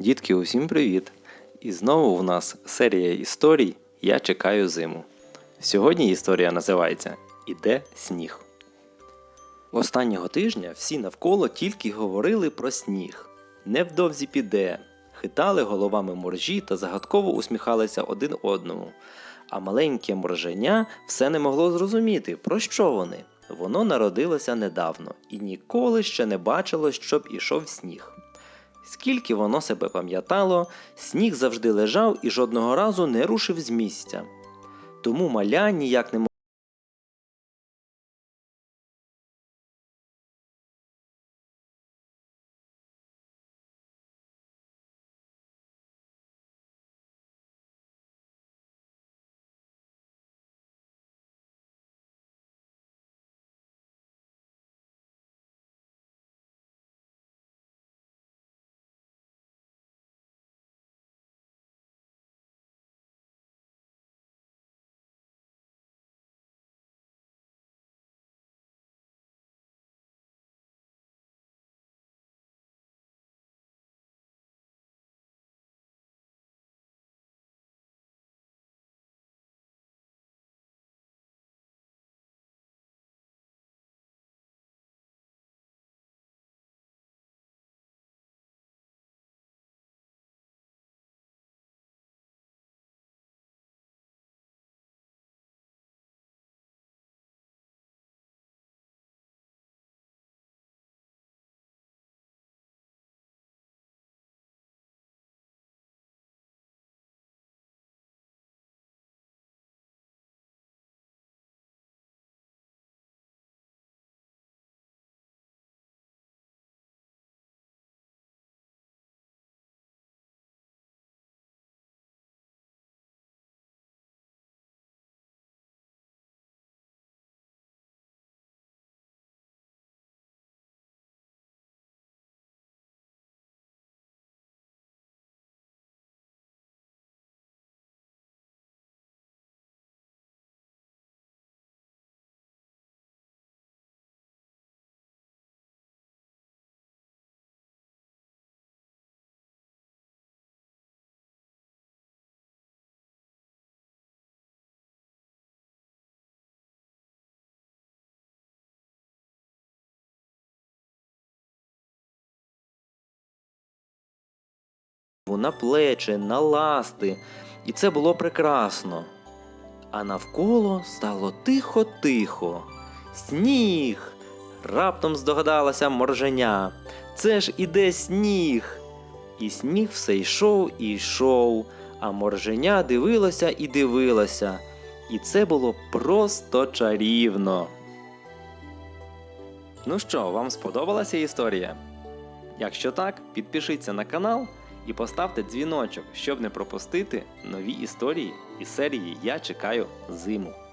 Дітки, усім привіт! І знову в нас серія історій Я чекаю зиму. Сьогодні історія називається Іде сніг. Останнього тижня всі навколо тільки говорили про сніг. Невдовзі піде, хитали головами моржі та загадково усміхалися один одному. А маленьке морженя все не могло зрозуміти, про що вони. Воно народилося недавно і ніколи ще не бачило, щоб ішов сніг. Скільки воно себе пам'ятало, сніг завжди лежав і жодного разу не рушив з місця. Тому маля ніяк не на плечі, на ласти, і це було прекрасно. А навколо стало тихо-тихо. Сніг. Раптом здогадалася морженя. Це ж іде сніг. І сніг все йшов і йшов, а морженя дивилося і дивилося. І це було просто чарівно. Ну що, вам сподобалася історія? Якщо так, підпишіться на канал і поставте дзвіночок, щоб не пропустити нові історії із серії Я чекаю зиму.